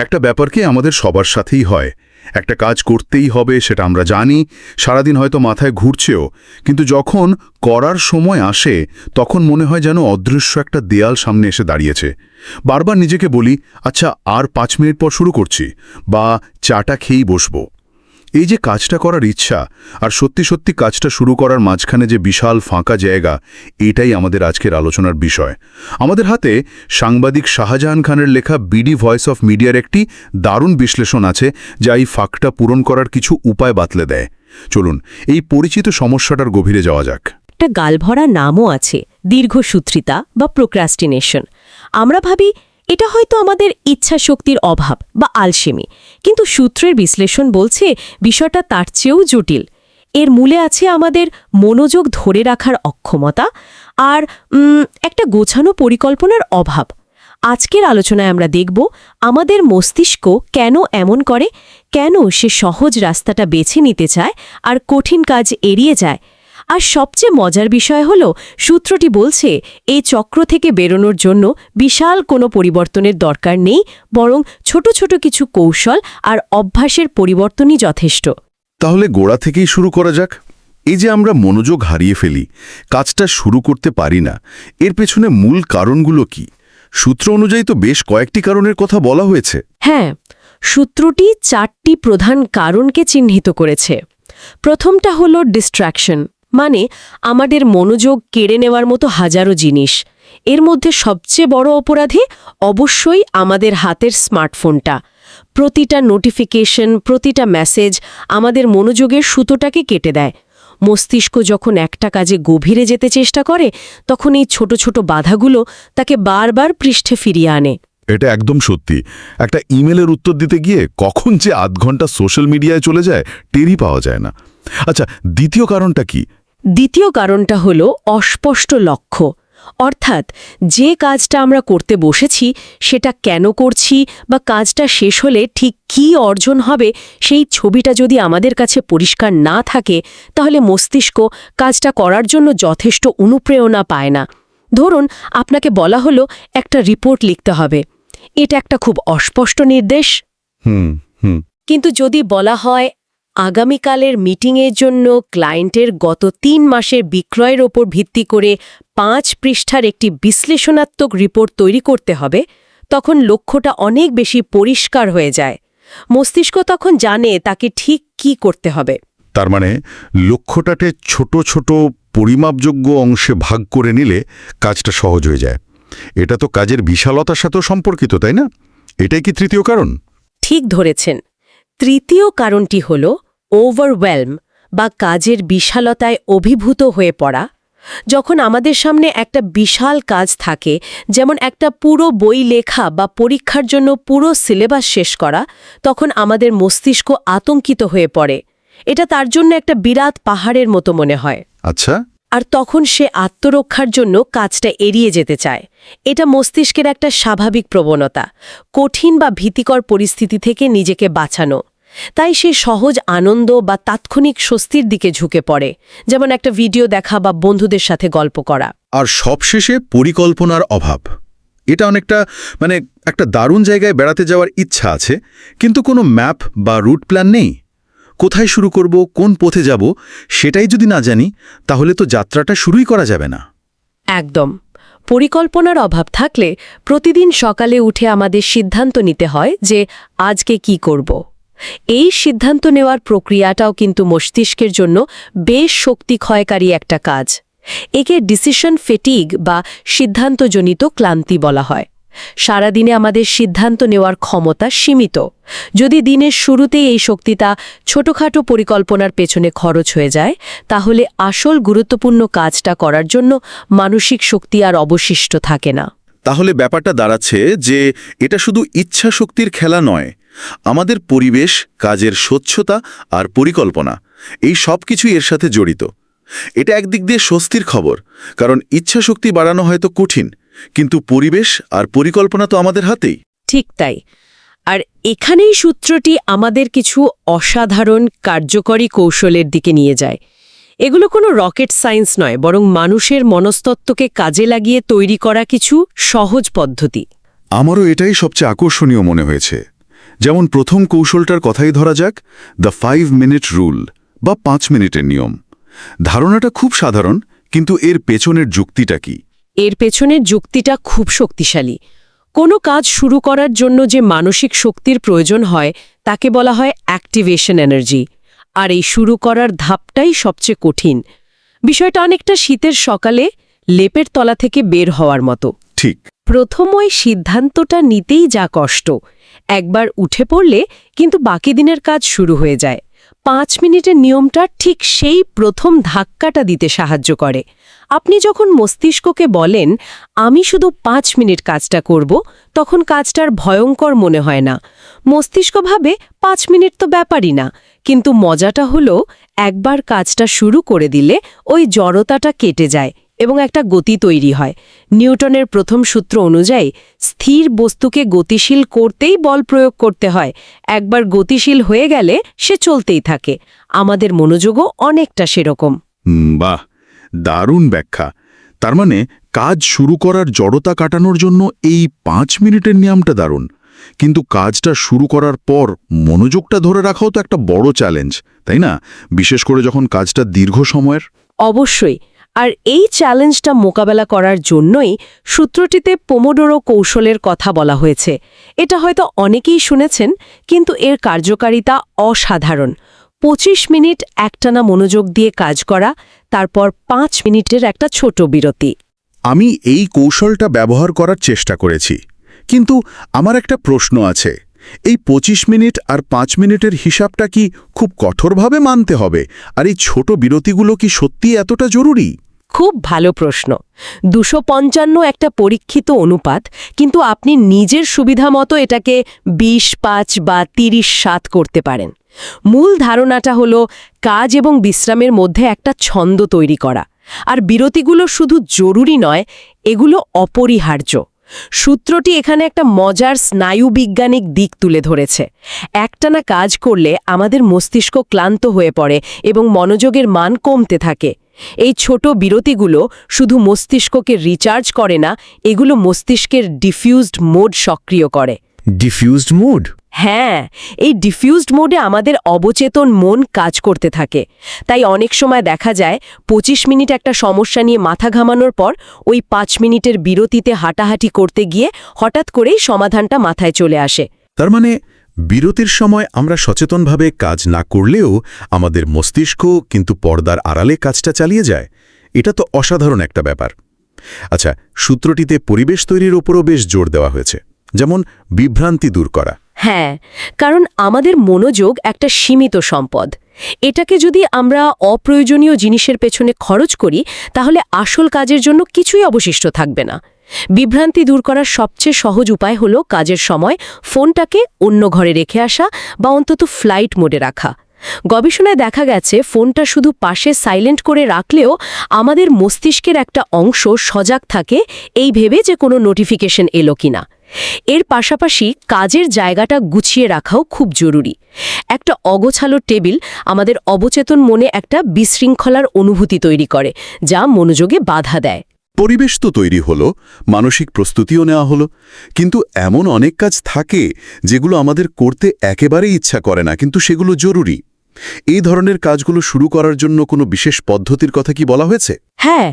একটা ব্যাপারকে আমাদের সবার সাথেই হয়। একটা কাজ করতেই হবে, সেটা আমরা জানি। সারাদিন হয়তো মাথায় ঘুরছেও। কিন্তু যখন করার সময় আসে, তখন মনে হয় যেন অদৃশ্য একটা দেয়াল সামনে এসে দাঁড়িয়েছে। বারবার নিজেকে বলি আচ্ছা আর পাঁচ মিনিট পর শুরু করছি, বা চাটা খেয়েই বসবো। এই যে কাজটা করার ইচ্ছা, আর সত্যি সত্যি কাজটা শুরু করার মাঝখানে যে বিশাল ফাঁকা জায়গা, এটাই আমাদের আজকের আলোচনার বিষয়। আমাদের হাতে সাংবাদিক শাহজাহান খানের লেখা বিডি ভয়েস অফ মিডিয়ার একটি দারুণ বিশ্লেষণ আছে, যা এই ফাঁকটা পূরণ করার কিছু উপায় বাতলে দেয়। চলুন, এই পরিচিত সমস্যাটার গভীরে যাওয়া যাক। একটা গালভরা নামও আছে, দীর্ঘসূত্রিতা বা প্রোক্রাস্টিনেশন আমরা ভাবি এটা হয়তো আমাদের ইচ্ছা শক্তির অভাব বা আলসেমি। কিন্তু সূত্রের বিশ্লেষণ বলছে বিষয়টা তার চেয়েও জটিল। এর মূলে আছে আমাদের মনোযোগ ধরে রাখার অক্ষমতা আর একটা গোছানো পরিকল্পনার অভাব। আজকের আলোচনায় আমরা দেখব আমাদের মস্তিষ্ক কেন এমন করে, কেন সে সহজ রাস্তাটা বেছে নিতে চায় আর কঠিন কাজ এড়িয়ে যায় আর সবচেয়ে মজার বিষয় হল সূত্রটি বলছে এই চক্র থেকে বেরোনোর জন্য বিশাল কোনো পরিবর্তনের দরকার নেই বরং ছোট ছোট কিছু কৌশল আর অভ্যাসের পরিবর্তনই যথেষ্ট। তাহলে গোড়া থেকেই শুরু করা যাক। এই যে আমরা মনোযোগ হারিয়ে ফেলি কাজটা শুরু করতে পারি না এর পেছনে মূল কারণগুলো কি? সূত্র অনুযায়ী তো বেশ কয়েকটি কারণের কথা বলা হয়েছে। হ্যাঁ সূত্রটি চারটি প্রধান কারণকে চিহ্নিত করেছে। প্রথমটা হল ডিস্ট্র্যাকশন মানে আমাদের মনোযোগ কেড়ে নেওয়ার মতো হাজারো জিনিস। এর মধ্যে সবচেয়ে বড় অপরাধী অবশ্যই আমাদের হাতের স্মার্টফোনটা। প্রতিটা নোটিফিকেশন, প্রতিটা মেসেজ আমাদের মনোযোগের সুতোটাকে কেটে দেয়। মস্তিষ্ক যখন একটা কাজে গভীরে যেতে চেষ্টা করে, তখন এই ছোট ছোট বাধাগুলো তাকে বারবার পৃষ্ঠে ফিরিয়ে আনে। এটা একদম সত্যি। একটা ইমেলের উত্তর দিতে গিয়ে কখন যে আধ ঘণ্টা সোশ্যাল মিডিয়ায় চলে যায়, টেরই পাওয়া যায় না। আচ্ছা দ্বিতীয় কারণটা কি? দ্বিতীয় কারণটা হল অস্পষ্ট লক্ষ্য। অর্থাৎ যে কাজটা আমরা করতে বসেছি সেটা কেন করছি বা কাজটা শেষ হলে ঠিক কী অর্জন হবে সেই ছবিটা যদি আমাদের কাছে পরিষ্কার না থাকে তাহলে মস্তিষ্ক কাজটা করার জন্য যথেষ্ট অনুপ্রেরণা পায় না। ধরুন আপনাকে বলা হলো একটা রিপোর্ট লিখতে হবে। এটা একটা খুব অস্পষ্ট নির্দেশ। হুম হুম। কিন্তু যদি বলা হয় আগামীকালের মিটিংয়ের জন্য ক্লায়েন্টের গত তিন মাসের বিক্রয়ের ওপর ভিত্তি করে পাঁচ পৃষ্ঠার একটি বিশ্লেষণাত্মক রিপোর্ট তৈরি করতে হবে তখন লক্ষ্যটা অনেক বেশি পরিষ্কার হয়ে যায়। মস্তিষ্ক তখন জানে তাকে ঠিক কি করতে হবে। তার মানে লক্ষ্যটাকে ছোট ছোট পরিমাপযোগ্য অংশে ভাগ করে নিলে কাজটা সহজ হয়ে যায়। এটা তো কাজের বিশালতার সাথেও সম্পর্কিত তাই না? এটাই কি তৃতীয় কারণ? ঠিক ধরেছেন। তৃতীয় কারণটি হল ওভারওয়েলম বা কাজের বিশালতায় অভিভূত হয়ে পড়া। যখন আমাদের সামনে একটা বিশাল কাজ থাকে যেমন একটা পুরো বই লেখা বা পরীক্ষার জন্য পুরো সিলেবাস শেষ করা তখন আমাদের মস্তিষ্ক আতঙ্কিত হয়ে পড়ে। এটা তার জন্য একটা বিরাট পাহাড়ের মতো মনে হয়। আচ্ছা। আর তখন সে আত্মরক্ষার জন্য কাজটা এড়িয়ে যেতে চায়। এটা মস্তিষ্কের একটা স্বাভাবিক প্রবণতা কঠিন বা ভীতিকর পরিস্থিতি থেকে নিজেকে বাঁচানো। তাই সে সহজ আনন্দ বা তাৎক্ষণিক স্বস্তির দিকে ঝুঁকে পড়ে যেমন একটা ভিডিও দেখা বা বন্ধুদের সাথে গল্প করা। আর সবশেষে পরিকল্পনার অভাব। এটা অনেকটা মানে একটা দারুণ জায়গায় বেড়াতে যাওয়ার ইচ্ছা আছে কিন্তু কোনো ম্যাপ বা রুট প্ল্যান নেই? কোথায় শুরু করব কোন পথে যাব সেটাই যদি না জানি তাহলে তো যাত্রাটা শুরুই করা যাবে না। একদম। পরিকল্পনার অভাব থাকলে প্রতিদিন সকালে উঠে আমাদের সিদ্ধান্ত নিতে হয় যে আজকে কি করব। এই সিদ্ধান্ত নেওয়ার প্রক্রিয়াটাও কিন্তু মস্তিষ্কের জন্য বেশ শক্তি ক্ষয়কারী একটা কাজ। একে ডিসিশন ফেটিগ বা সিদ্ধান্তজনিত ক্লান্তি বলা হয়। সারাদিনে আমাদের সিদ্ধান্ত নেওয়ার ক্ষমতা সীমিত। যদি দিনের শুরুতেই এই শক্তিটা ছোটখাটো পরিকল্পনার পেছনে খরচ হয়ে যায়, তাহলে আসল গুরুত্বপূর্ণ কাজটা করার জন্য মানসিক শক্তি আর অবশিষ্ট থাকে না। তাহলে ব্যাপারটা দাঁড়াচ্ছে যে এটা শুধু ইচ্ছা শক্তির খেলা নয় আমাদের পরিবেশ কাজের স্বচ্ছতা আর পরিকল্পনা এই সব কিছুই এর সাথে জড়িত। এটা একদিক দিয়ে স্বস্তির খবর কারণ ইচ্ছা শক্তি বাড়ানো হয়তো কঠিন কিন্তু পরিবেশ আর পরিকল্পনা তো আমাদের হাতেই। ঠিক তাই। আর এখানেই সূত্রটি আমাদের কিছু অসাধারণ কার্যকরী কৌশলের দিকে নিয়ে যায়। এগুলো কোনো রকেট সায়েন্স নয় বরং মানুষের মনস্তত্ত্বকে কাজে লাগিয়ে তৈরি করা কিছু সহজ পদ্ধতি। আমারও এটাই সবচেয়ে আকর্ষণীয় মনে হয়েছে। যেমন প্রথম কৌশলটার কথাই ধরা যাক দ্য ফাইভ মিনিট রুল বা পাঁচ মিনিটের নিয়ম। ধারণাটা খুব সাধারণ কিন্তু এর পেছনের যুক্তিটা কি? এর পেছনের যুক্তিটা খুব শক্তিশালী। কোনো কাজ শুরু করার জন্য যে মানসিক শক্তির প্রয়োজন হয় তাকে বলা হয় অ্যাক্টিভেশন এনার্জি আর এই শুরু করার ধাপটাই সবচেয়ে কঠিন। বিষয়টা অনেকটা শীতের সকালে লেপের তলা থেকে বের হওয়ার মতো। ঠিক। প্রথম ওই সিদ্ধান্তটা নিতেই যা কষ্ট। একবার উঠে পড়লে কিন্তু বাকি দিনের কাজ শুরু হয়ে যায়। পাঁচ মিনিটের নিয়মটা ঠিক সেই প্রথম ধাক্কাটা দিতে সাহায্য করে। আপনি যখন মস্তিষ্ককে বলেন, আমি শুধু পাঁচ মিনিট কাজটা করব তখন কাজটার ভয়ঙ্কর মনে হয় না। মস্তিষ্ক ভাবে পাঁচ মিনিট তো ব্যাপারই না, কিন্তু মজাটা হলো একবার কাজটা শুরু করে দিলে ওই জড়তাটা কেটে যায়। এবং একটা গতি তৈরি হয়। নিউটনের প্রথম সূত্র অনুযায়ী স্থির বস্তুকে গতিশীল করতেই বল প্রয়োগ করতে হয়। একবার গতিশীল হয়ে গেলে সে চলতেই থাকে। আমাদের মনোযোগও অনেকটা সেরকম। বাহ! দারুণ ব্যাখ্যা। তার মানে কাজ শুরু করার জড়তা কাটানোর জন্য এই পাঁচ মিনিটের নিয়মটা দারুণ। কিন্তু কাজটা শুরু করার পর মনোযোগটা ধরে রাখাও তো একটা বড় চ্যালেঞ্জ তাই না? বিশেষ করে যখন কাজটা দীর্ঘ সময়ের। অবশ্যই। আর এই চ্যালেঞ্জটা মোকাবেলা করার জন্যই সূত্রটিতে পোমোডোরো কৌশলের কথা বলা হয়েছে। এটা হয়তো অনেকেই শুনেছেন, কিন্তু এর কার্যকারিতা অসাধারণ। ২৫ মিনিট একটানা মনোযোগ দিয়ে কাজ করা, তারপর পাঁচ মিনিটের একটা ছোট বিরতি। আমি এই কৌশলটা ব্যবহার করার চেষ্টা করেছি, কিন্তু আমার একটা প্রশ্ন আছে। এই ২৫ মিনিট আর পাঁচ মিনিটের হিসাবটা কি খুব কঠোরভাবে মানতে হবে? আর এই ছোট বিরতিগুলো কি সত্যি এতটা জরুরি? খুব ভালো প্রশ্ন। দুশো একটা পরীক্ষিত অনুপাত, কিন্তু আপনি নিজের সুবিধা মতো এটাকে ২০ পাঁচ বা ৩০ সাত করতে পারেন। মূল ধারণাটা হলো কাজ এবং বিশ্রামের মধ্যে একটা ছন্দ তৈরি করা। আর বিরতিগুলো শুধু জরুরি নয়, এগুলো অপরিহার্য। সূত্রটি এখানে একটা মজার স্নায়ুবিজ্ঞানিক দিক তুলে ধরেছে। একটানা কাজ করলে আমাদের মস্তিষ্ক ক্লান্ত হয়ে পড়ে এবং মনোযোগের মান কমতে থাকে। এই ছোট বিরতিগুলো শুধু মস্তিষ্ককে রিচার্জ করে না, এগুলো মস্তিষ্কের ডিফিউজড মোড সক্রিয় করে। ডিফিউজড মুড হ্যাঁ এই ডিফিউজড মোডে আমাদের অবচেতন মন কাজ করতে থাকে। তাই অনেক সময় দেখা যায় ২৫ মিনিট একটা সমস্যা নিয়ে মাথা ঘামানোর পর ওই পাঁচ মিনিটের বিরতিতে হাঁটাহাঁটি করতে গিয়ে হঠাৎ করেই সমাধানটা মাথায় চলে আসে। তার মানে বিরতির সময় আমরা সচেতনভাবে কাজ না করলেও আমাদের মস্তিষ্ক কিন্তু পর্দার আড়ালে কাজটা চালিয়ে যায়। এটা তো অসাধারণ একটা ব্যাপার। আচ্ছা সূত্রটিতে পরিবেশ তৈরির ওপরও বেশ জোর দেওয়া হয়েছে। যেমন বিভ্রান্তি দূর করা। হ্যাঁ কারণ আমাদের মনোযোগ একটা সীমিত সম্পদ। এটাকে যদি আমরা অপ্রয়োজনীয় জিনিসের পেছনে খরচ করি, তাহলে আসল কাজের জন্য কিছুই অবশিষ্ট থাকবে না। বিভ্রান্তি দূর করার সবচেয়ে সহজ উপায় হলো কাজের সময় ফোনটাকে অন্য ঘরে রেখে আসা বা অন্তত ফ্লাইট মোডে রাখা। গবেষণায় দেখা গেছে, ফোনটা শুধু পাশে সাইলেন্ট করে রাখলেও আমাদের মস্তিষ্কের একটা অংশ সজাগ থাকে, এই ভেবে যে কোনো নোটিফিকেশন এলো কিনা। এর পাশাপাশি কাজের জায়গাটা গুছিয়ে রাখাও খুব জরুরি। একটা অগোছালো টেবিল আমাদের অবচেতন মনে একটা বিশৃঙ্খলার অনুভূতি তৈরি করে যা মনোযোগে বাধা দেয়। পরিবেশ তো তৈরি হলো মানসিক প্রস্তুতিও নেওয়া হলো কিন্তু এমন অনেক কাজ থাকে যেগুলো আমাদের করতে একেবারেই ইচ্ছা করে না কিন্তু সেগুলো জরুরি। এই ধরনের কাজগুলো শুরু করার জন্য কোনো বিশেষ পদ্ধতির কথা কি বলা হয়েছে? হ্যাঁ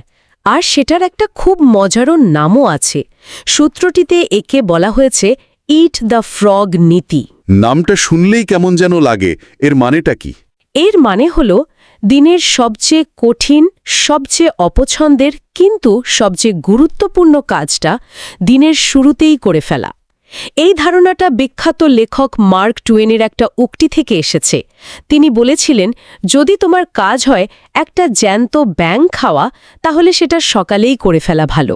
আর সেটার একটা খুব মজারও নামও আছে। সূত্রটিতে একে বলা হয়েছে ইট দ্য ফ্রগ নীতি। নামটা শুনলেই কেমন যেন লাগে। এর মানেটা কি? এর মানে হল দিনের সবচেয়ে কঠিন সবচেয়ে অপছন্দের কিন্তু সবচেয়ে গুরুত্বপূর্ণ কাজটা দিনের শুরুতেই করে ফেলা। এই ধারণাটা বিখ্যাত লেখক মার্ক টুয়েনের একটা উক্তি থেকে এসেছে। তিনি বলেছিলেন যদি তোমার কাজ হয় একটা জ্যান্ত ব্যাং খাওয়া তাহলে সেটা সকালেই করে ফেলা ভালো।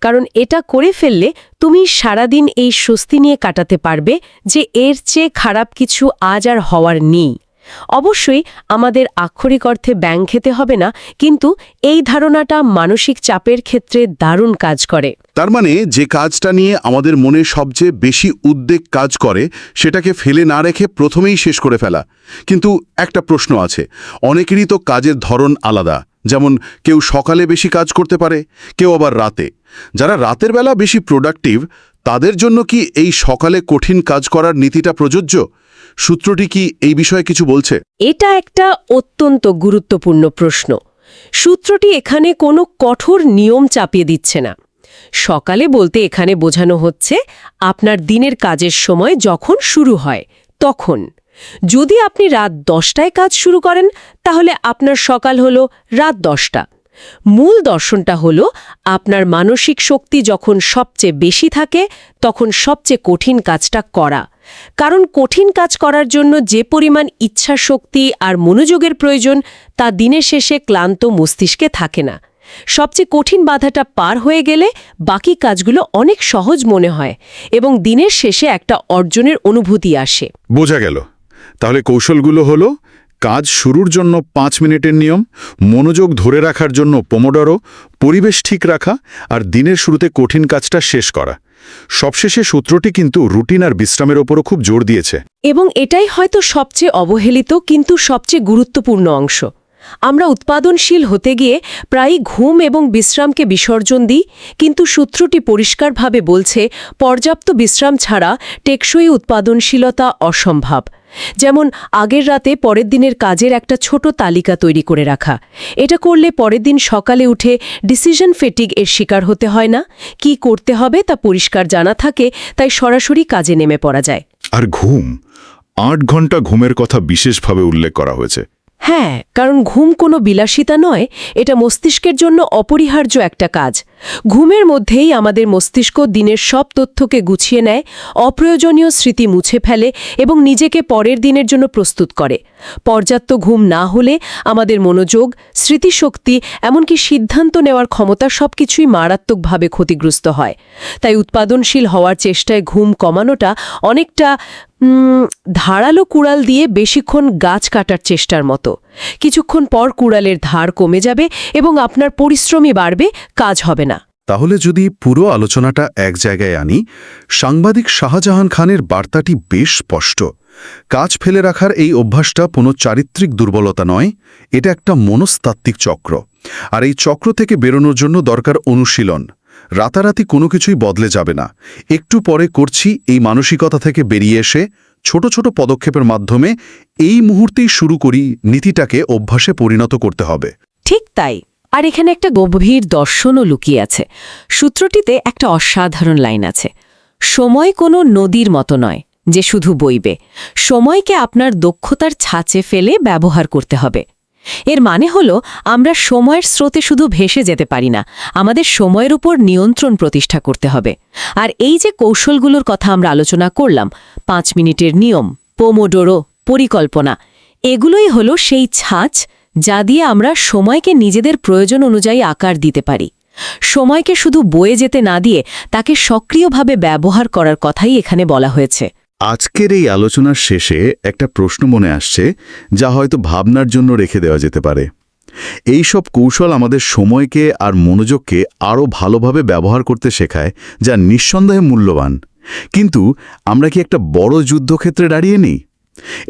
কারণ এটা করে ফেললে তুমি সারাদিন এই স্বস্তি নিয়ে কাটাতে পারবে যে এর চেয়ে খারাপ কিছু আজ আর হওয়ার নেই। অবশ্যই আমাদের আক্ষরিক অর্থে ব্যাং খেতে হবে না, কিন্তু এই ধারণাটা মানসিক চাপের ক্ষেত্রে দারুণ কাজ করে। তার মানে যে কাজটা নিয়ে আমাদের মনে সবচেয়ে বেশি উদ্বেগ কাজ করে, সেটাকে ফেলে না রেখে প্রথমেই শেষ করে ফেলা। কিন্তু একটা প্রশ্ন আছে, অনেকেরই তো কাজের ধরন আলাদা। যেমন কেউ সকালে বেশি কাজ করতে পারে, কেউ আবার রাতে। যারা রাতের বেলা বেশি প্রোডাক্টিভ তাদের জন্য কি এই সকালে কঠিন কাজ করার নীতিটা প্রযোজ্য? সূত্রটি কি এই বিষয়ে কিছু বলছে? এটা একটা অত্যন্ত গুরুত্বপূর্ণ প্রশ্ন। সূত্রটি এখানে কোনো কঠোর নিয়ম চাপিয়ে দিচ্ছে না। সকালে বলতে এখানে বোঝানো হচ্ছে, আপনার দিনের কাজের সময় যখন শুরু হয়, তখন। যদি আপনি রাত দশটায় কাজ শুরু করেন, তাহলে আপনার সকাল হলো রাত দশটা। মূল দর্শনটা হলো আপনার মানসিক শক্তি যখন সবচেয়ে বেশি থাকে, তখন সবচেয়ে কঠিন কাজটা করা। কারণ কঠিন কাজ করার জন্য যে পরিমাণ ইচ্ছা শক্তি আর মনোযোগের প্রয়োজন, তা দিনের শেষে ক্লান্ত মস্তিষ্কে থাকে না। সবচেয়ে কঠিন বাধাটা পার হয়ে গেলে বাকি কাজগুলো অনেক সহজ মনে হয় এবং দিনের শেষে একটা অর্জনের অনুভূতি আসে। বোঝা গেল। তাহলে কৌশলগুলো হলো, কাজ শুরুর জন্য পাঁচ মিনিটের নিয়ম, মনোযোগ ধরে রাখার জন্য পোমোডরো, পরিবেশ ঠিক রাখা আর দিনের শুরুতে কঠিন কাজটা শেষ করা। সবশেষে সূত্রটি কিন্তু রুটিন আর বিশ্রামের ওপরও খুব জোর দিয়েছে। এবং এটাই হয়তো সবচেয়ে অবহেলিত কিন্তু সবচেয়ে গুরুত্বপূর্ণ অংশ। আমরা উৎপাদনশীল হতে গিয়ে প্রায়ই ঘুম এবং বিশ্রামকে বিসর্জন দিই, কিন্তু সূত্রটি পরিষ্কারভাবে বলছে, পর্যাপ্ত বিশ্রাম ছাড়া টেকসই উৎপাদনশীলতা অসম্ভব। যেমন, আগের রাতে পরের দিনের কাজের একটা ছোট তালিকা তৈরি করে রাখা। এটা করলে পরের দিন সকালে উঠে ডিসিশন ফেটিগ এর শিকার হতে হয় না। কি করতে হবে তা পরিষ্কার জানা থাকে, তাই সরাসরি কাজে নেমে পড়া যায়। আর ঘুম? আট ঘণ্টা ঘুমের কথা বিশেষভাবে উল্লেখ করা হয়েছে। হ্যাঁ কারণ ঘুম কোনো বিলাসিতা নয়, এটা মস্তিষ্কের জন্য অপরিহার্য একটা কাজ। ঘুমের মধ্যেই আমাদের মস্তিষ্ক দিনের সব তথ্যকে গুছিয়ে নেয়, অপ্রয়োজনীয় স্মৃতি মুছে ফেলে এবং নিজেকে পরের দিনের জন্য প্রস্তুত করে। পর্যাপ্ত ঘুম না হলে আমাদের মনোযোগ, স্মৃতিশক্তি, এমনকি সিদ্ধান্ত নেওয়ার ক্ষমতা সবকিছুই মারাত্মকভাবে ক্ষতিগ্রস্ত হয়। তাই উৎপাদনশীল হওয়ার চেষ্টায় ঘুম কমানোটা অনেকটা ধারালো কুড়াল দিয়ে বেশিক্ষণ গাছ কাটার চেষ্টার মতো। কিছুক্ষণ পর কুড়ালের ধার কমে যাবে এবং আপনার পরিশ্রমই বাড়বে, কাজ হবে না। তাহলে যদি পুরো আলোচনাটা এক জায়গায় আনি, সাংবাদিক শাহজাহান খানের বার্তাটি বেশ স্পষ্ট। কাজ ফেলে রাখার এই অভ্যাসটা কোনো চারিত্রিক দুর্বলতা নয়, এটা একটা মনস্তাত্ত্বিক চক্র। আর এই চক্র থেকে বেরোনোর জন্য দরকার অনুশীলন। রাতারাতি কোনো কিছুই বদলে যাবে না। একটু পরে করছি এই মানসিকতা থেকে বেরিয়ে এসে ছোট ছোট পদক্ষেপের মাধ্যমে এই মুহূর্তেই শুরু করি নীতিটাকে অভ্যাসে পরিণত করতে হবে। ঠিক তাই। আর এখানে একটা গভীর দর্শনও লুকিয়ে আছে। সূত্রটিতে একটা অসাধারণ লাইন আছে। সময় কোনো নদীর মতো নয়। যে শুধু বইবে। সময়কে আপনার দক্ষতার ছাঁচে ফেলে ব্যবহার করতে হবে। এর মানে হল, আমরা সময়ের স্রোতে শুধু ভেসে যেতে পারি না, আমাদের সময়ের উপর নিয়ন্ত্রণ প্রতিষ্ঠা করতে হবে। আর এই যে কৌশলগুলোর কথা আমরা আলোচনা করলাম, পাঁচ মিনিটের নিয়ম, পোমোডোরো, পরিকল্পনা, এগুলোই হলো সেই ছাঁচ যা দিয়ে আমরা সময়কে নিজেদের প্রয়োজন অনুযায়ী আকার দিতে পারি। সময়কে শুধু বয়ে যেতে না দিয়ে তাকে সক্রিয়ভাবে ব্যবহার করার কথাই এখানে বলা হয়েছে। আজকের এই আলোচনার শেষে একটা প্রশ্ন মনে আসছে, যা হয়তো ভাবনার জন্য রেখে দেওয়া যেতে পারে। এই সব কৌশল আমাদের সময়কে আর মনোযোগকে আরও ভালোভাবে ব্যবহার করতে শেখায়, যা নিঃসন্দেহে মূল্যবান। কিন্তু আমরা কি একটা বড় যুদ্ধক্ষেত্রে দাঁড়িয়ে নেই?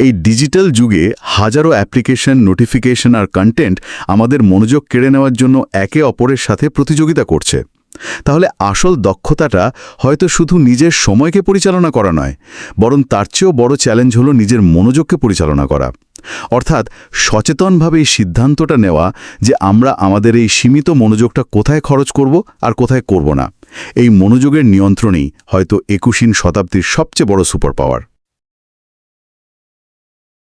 এই ডিজিটাল যুগে হাজারো অ্যাপ্লিকেশন, নোটিফিকেশন আর কন্টেন্ট আমাদের মনোযোগ কেড়ে নেওয়ার জন্য একে অপরের সাথে প্রতিযোগিতা করছে। তাহলে আসল দক্ষতাটা হয়তো শুধু নিজের সময়কে পরিচালনা করা নয়, বরং তার চেয়েও বড় চ্যালেঞ্জ হলো নিজের মনোযোগকে পরিচালনা করা। অর্থাৎ সচেতনভাবে এই সিদ্ধান্তটা নেওয়া যে আমরা আমাদের এই সীমিত মনোযোগটা কোথায় খরচ করব আর কোথায় করব না, এই মনোযোগের নিয়ন্ত্রণেই হয়তো একুশিন শতাব্দীর সবচেয়ে বড় সুপার পাওয়ার